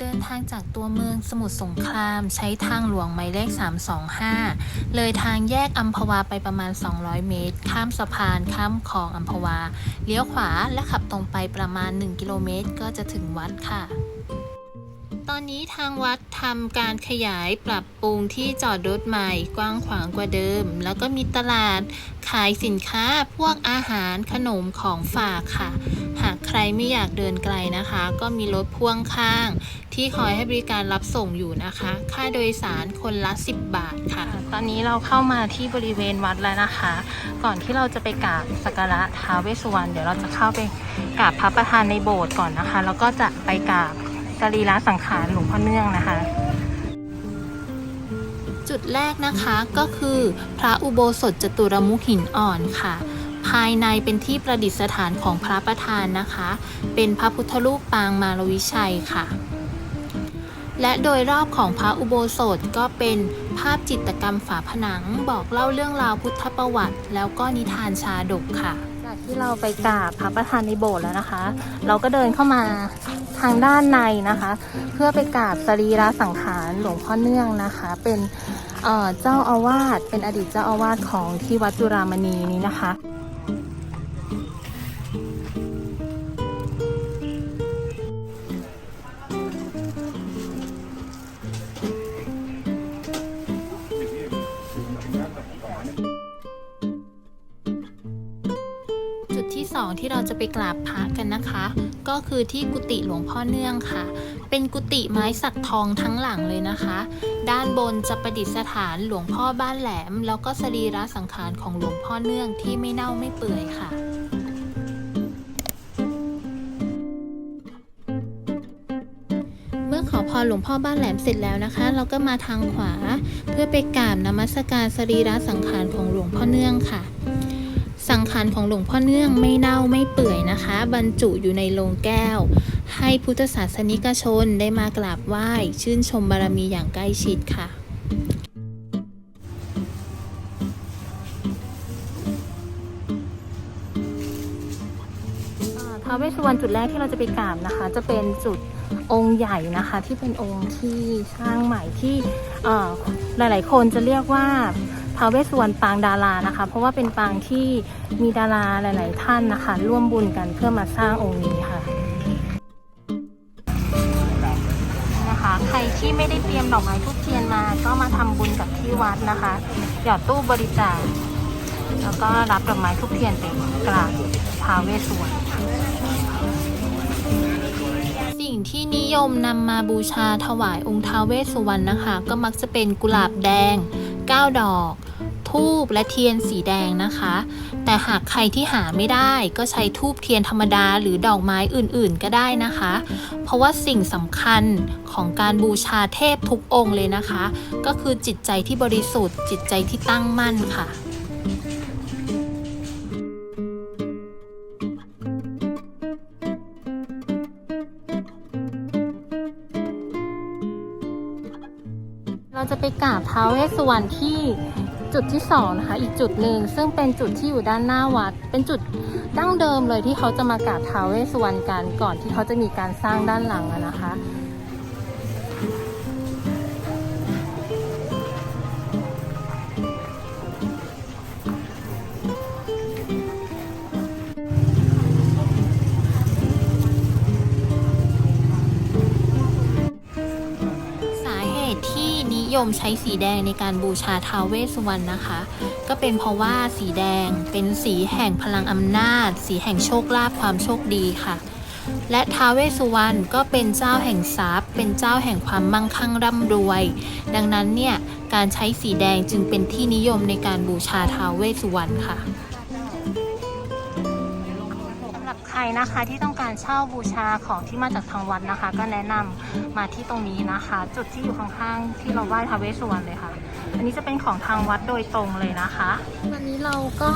เดินทางจากตัวเมืองสมุทรสงคราม ใช้ทางหลวงหมายเลข 325 เลยทางแยกอัมพวาไปประมาณ 200 เมตร ข้ามสะพานข้ามคลองอัมพวา เลี้ยวขวาและขับตรงไปประมาณ 1 กิโลเมตร ก็จะถึงวัดค่ะ ตอนนี้ทางวัดทำการขยายปรับปรุงที่จอดรถใหม่กว้างขวางกว่าเดิม แล้วก็มีตลาดขายสินค้าพวกอาหารขนมของฝากค่ะ หากใครไม่อยากเดินไกลนะคะ ก็มีรถพ่วงข้าง ที่คอยให้บริการรับส่งอยู่นะคะ ค่าโดยสารคนละ 10 บาทค่ะ ตอนนี้เราเข้ามาที่บริเวณวัดแล้วนะคะ ก่อนที่เราจะไปกราบสักการะท้าวเวสสุวรรณเดี๋ยวเราจะเข้าไปกราบพระประธานในโบสถ์ก่อนนะคะ แล้วก็จะไปกราบ สรีระสังขารหลวงพ่อเนื่องนะคะ จุดแรกนะคะก็คือพระอุโบสถจตุรมุขหินอ่อนค่ะ ภายในเป็นที่ประดิษฐานของพระประธานนะคะ เป็นพระพุทธรูปปางมารวิชัยค่ะ และโดยรอบของพระอุโบสถก็เป็นภาพจิตรกรรมฝาผนังบอกเล่าเรื่องราวพุทธประวัติ แล้วก็นิทานชาดกค่ะ ที่เราไปกราบพระประธานในโบสถ์แล้วนะคะ เราก็เดินเข้ามาทางด้านในนะคะ เพื่อไปกราบสรีระสังขารหลวงพ่อเนื่องนะคะ เป็นเจ้าอาวาสเป็นอดีตเจ้าอาวาสของที่วัดจุฬามณีนี้นะคะ ที่เราจะไปกราบพระกันนะคะ ก็คือที่กุฏิหลวงพ่อเนื่องค่ะ เป็นกุฏิไม้สักทองทั้งหลังเลยนะคะ ด้านบนจะประดิษฐานหลวงพ่อบ้านแหลม แล้วก็สรีระสังขารของหลวงพ่อเนื่องที่ไม่เน่าไม่เปื่อยค่ะเมื่อขอพรหลวงพ่อบ้านแหลมเสร็จแล้วนะคะ เราก็มาทางขวา เพื่อไปกราบนมัสการสรีระสังขารของหลวงพ่อเนื่องค่ะ สังขารของหลวงพ่อเนื่องไม่เน่าไม่เปื่อยนะคะ บรรจุอยู่ในโลงแก้ว ให้พุทธศาสนิกชนได้มากราบไหว้ ชื่นชมบารมีอย่างใกล้ชิดค่ะท้าวเวสสุวรรณจุดแรกที่เราจะไปกราบนะคะ จะเป็นจุดองค์ใหญ่นะคะ ที่เป็นองค์ที่สร้างใหม่ที่หลาย ๆ คนจะเรียกว่า ท้าวเวสสุวรรณปางดารานะคะ เพราะว่าเป็นปางที่มีดาราหลาย ๆ ท่านนะคะ ร่วมบุญกันเพื่อมาสร้างองค์นี้ค่ะนะคะ ใครที่ไม่ได้เตรียมดอกไม้ทุกเทียนมาก็มาทำบุญกับที่วัดนะคะ หยอดตู้บริจาคแล้วก็รับดอกไม้ทุกเทียนไปกราบท้าวเวสสุวรรณสิ่งที่นิยมนำมาบูชาถวายองค์ท้าวเวสสุวรรณนะคะ ก็มักจะเป็นกุหลาบแดง 9 ดอกทูบและเทียนสีแดงนะคะ แต่หากใครที่หาไม่ได้ก็ใช้ทูบเทียนธรรมดาหรือดอกไม้อื่นๆก็ได้นะคะ เพราะว่าสิ่งสำคัญของการบูชาเทพทุกองค์เลยนะคะ ก็คือจิตใจที่บริสุทธิ์ จิตใจที่ตั้งมั่นค่ะ เราจะไปกราบท้าวเวสสุวรรณที่จุดที่สองนะคะ อีกจุดหนึ่งซึ่งเป็นจุดที่อยู่ด้านหน้าวัด เป็นจุดดั้งเดิมเลยที่เขาจะมากราบท้าวเวสสุวรรณกันก่อนที่เขาจะมีการสร้างด้านหลังนะคะ ยมใช้สีแดงในการบูชาท้าวเวสสุวรรณนะคะ ก็เป็นเพราะว่าสีแดงเป็นสีแห่งพลังอำนาจ สีแห่งโชคลาภความโชคดีค่ะ และท้าวเวสสุวรรณก็เป็นเจ้าแห่งทรัพย์ เป็นเจ้าแห่งความมั่งคั่งร่ำรวย ดังนั้นเนี่ยการใช้สีแดงจึงเป็นที่นิยมในการบูชาท้าวเวสสุวรรณค่ะ รับใครนะคะที่ต้องการเช่าบูชาของที่มาจากทางวัดนะคะ ก็แนะนำมาที่ตรงนี้นะคะ จุดที่อยู่ข้างๆที่เราไหว้ทาเวสสุวรรณเลยค่ะ อันนี้จะเป็นของทางวัดโดยตรงเลยนะคะ วันนี้เราก็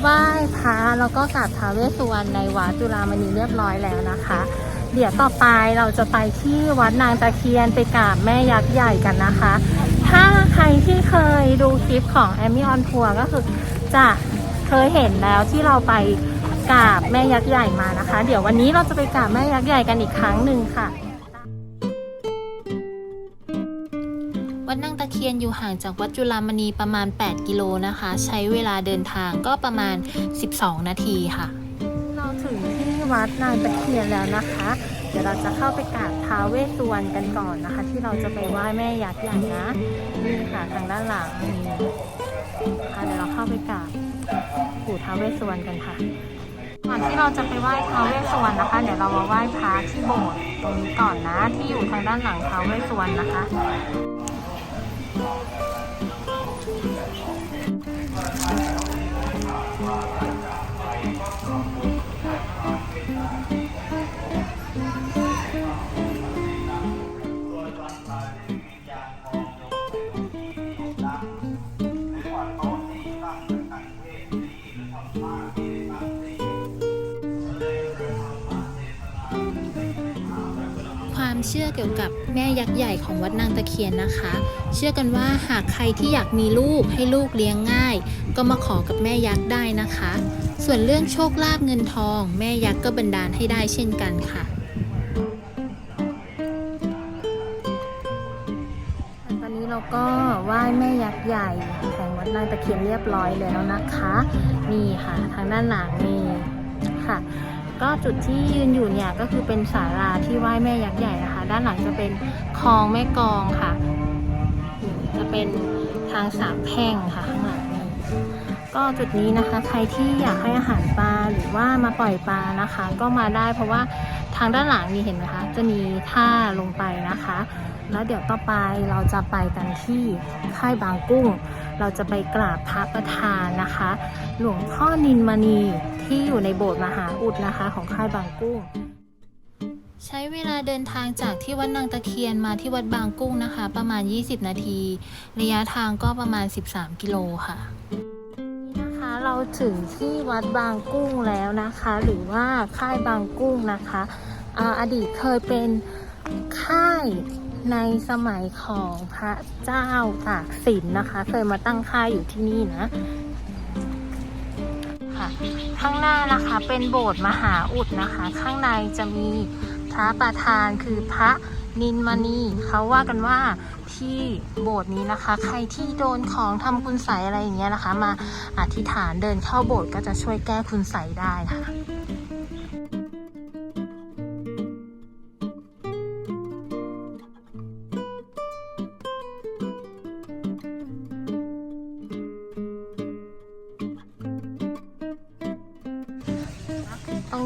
ไหว้พระแล้วก็กราบทาเวสสุวรรณในวัดจุฬามณีเรียบร้อยแล้วนะคะ เดี๋ยวต่อไปเราจะไปที่วัดนางตะเคียนไปกราบแม่ยักษ์ใหญ่กันนะคะ ถ้าใครที่เคยดูคลิปของแอมมี่ออนทัวร์ก็คือจะเคยเห็นแล้วที่เราไป กราบแม่ยักษ์ใหญ่มานะคะ เดี๋ยววันนี้เราจะไปกราบแม่ยักษ์ใหญ่กันอีกครั้งหนึ่งค่ะ วัดนางตะเคียนอยู่ห่างจากวัดจุฬามณีประมาณ 8 กิโลนะคะ ใช้เวลาเดินทางก็ประมาณ 12 นาทีค่ะ เราถึงที่วัดนางตะเคียนแล้วนะคะ เดี๋ยวเราจะเข้าไปกราบท้าวเวสสุวรรณกันก่อนนะคะ ที่เราจะไปไหว้แม่ยักษ์ใหญ่นะนี่ค่ะทางด้านหลังนี่ค่ะเดี๋ยวเราเข้าไปกราบปู่ท้าวเวสสุวรรณกันค่ะ ก่อนที่เราจะไปไหว้ท้าวเวสสุวรรณนะคะ เดี๋ยวเรามาไหว้พระที่โบสถ์ตรงนี้ก่อนนะ ที่อยู่ทางด้านหลังท้าวเวสสุวรรณนะคะ ชื่อเกี่ยวกับแม่ยักษ์ใหญ่ของวัดนางตะเคียนนะคะ เชื่อกันว่าหากใครที่อยากมีลูกให้ลูกเลี้ยงง่าย ก็มาขอกับแม่ยักษ์ได้นะคะ ส่วนเรื่องโชคลาภเงินทอง แม่ยักษ์ก็บันดาลให้ได้เช่นกันค่ะตอนนี้เราก็ไหว้แม่ยักษ์ใหญ่แห่งวัดนางตะเคียนเรียบร้อยแล้วนะคะ นี่ค่ะ ทางด้านหลังนี่ค่ะ ก็จุดที่ยืนอยู่เนี่ยก็คือเป็นศาลาที่ไหว้แม่ยักษ์ใหญ่นะคะ ด้านหลังจะเป็นคลองแม่กองค่ะ จะเป็นทางสามแพ่งค่ะข้างหลังนี่ก็จุดนี้นะคะใครที่อยากให้อาหารปลาหรือว่ามาปล่อยปลานะคะ ก็มาได้เพราะว่าทางด้านหลังนี่เห็นไหมคะจะมีท่าลงไปนะคะ แล้วเดี๋ยวต่อไปเราจะไปกันที่ค่ายบางกุ้ง เราจะไปกราบพระประธานนะคะ หลวงพ่อนินมณี ที่อยู่ในโบสถ์มหาอุดนะคะของค่ายบางกุ้ง ใช้เวลาเดินทางจากที่วัดนางตะเคียนมาที่วัดบางกุ้งนะคะ ประมาณ 20 นาที ระยะทางก็ประมาณ 13 กิโลค่ะนี่นะคะเราถึงที่วัดบางกุ้งแล้วนะคะ หรือว่าค่ายบางกุ้งนะคะอ่าอดีตเคยเป็นค่ายในสมัยของพระเจ้าตากสินนะคะ เคยมาตั้งค่ายอยู่ที่นี่นะค่ะ ข้างหน้านะคะเป็นโบสถ์มหาอุดนะคะ ข้างในจะมีพระประธานคือพระนินมณีเขาว่ากันว่าที่โบสถ์นี้นะคะ ใครที่โดนของทำคุณใสอะไรอย่างเงี้ยนะคะ มาอธิษฐานเดินเข้าโบสถ์ก็จะช่วยแก้คุณใสได้ค่ะ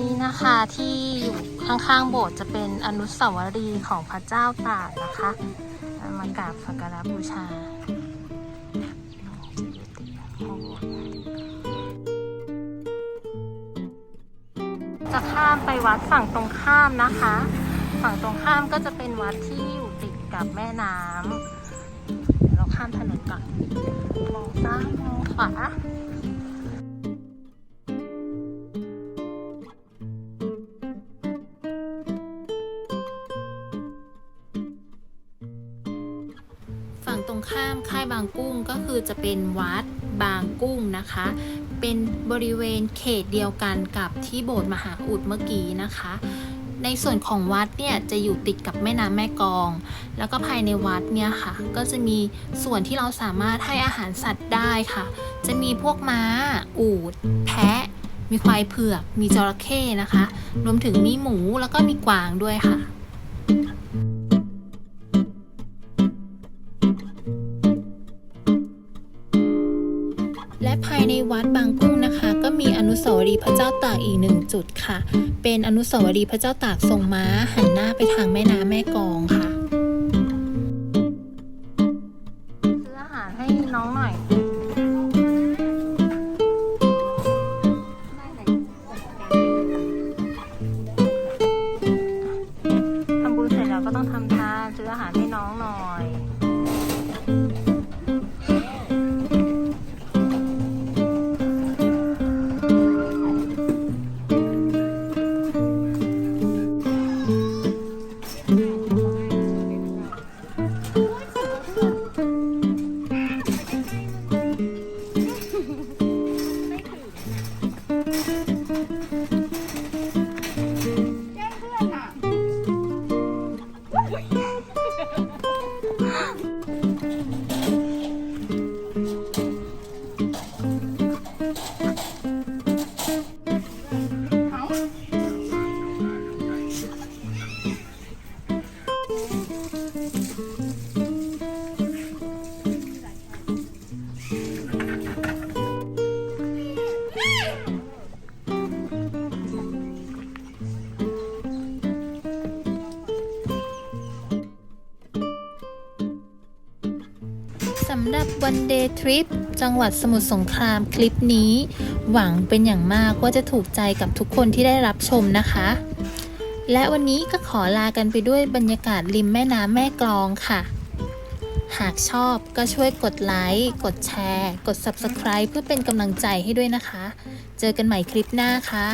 นี้นะคะที่อยู่ข้างๆโบสถ์จะเป็นอนุสาวรีย์ของพระเจ้าตากนะคะเอามากราบสักการะบูชาจะข้ามไปวัดฝั่งตรงข้ามนะคะ ฝั่งตรงข้ามก็จะเป็นวัดที่อยู่ติดกับแม่น้ำเดี๋ยวเราข้ามถนนก่อนมองซ้ายมองขวา ค่ายบางกุ้งก็คือจะเป็นวัดบางกุ้งนะคะ เป็นบริเวณเขตเดียวกันกับที่โบสถ์มหาอุดเมื่อกี้นะคะ ในส่วนของวัดเนี่ยจะอยู่ติดกับแม่น้ำแม่กอง แล้วก็ภายในวัดเนี่ยค่ะ ก็จะมีส่วนที่เราสามารถให้อาหารสัตว์ได้ค่ะ จะมีพวกม้า อูฐแพะ มีควายเผือก มีจระเข้นะคะ รวมถึงมีหมูแล้วก็มีกวางด้วยค่ะ รีย์พระเจ้าตากอีกหนึ่งจุดค่ะ เป็นอนุสาวรีย์พระเจ้าตากทรงม้าหันหน้าไปทางแม่น้ำแม่กองค่ะซื้ออาหารให้น้องหน่อยำหรับวันเดย์ทริปจังหวัดสมุทรสงครามคลิปนี้ หวังเป็นอย่างมากว่าจะถูกใจกับทุกคนที่ได้รับชมนะคะ และวันนี้ก็ขอลากันไปด้วยบรรยากาศริมแม่น้ำแม่กลองค่ะ หากชอบก็ช่วยกดไลค์ กดแชร์ กด Subscribe เพื่อเป็นกำลังใจให้ด้วยนะคะ เจอกันใหม่คลิปหน้าค่ะ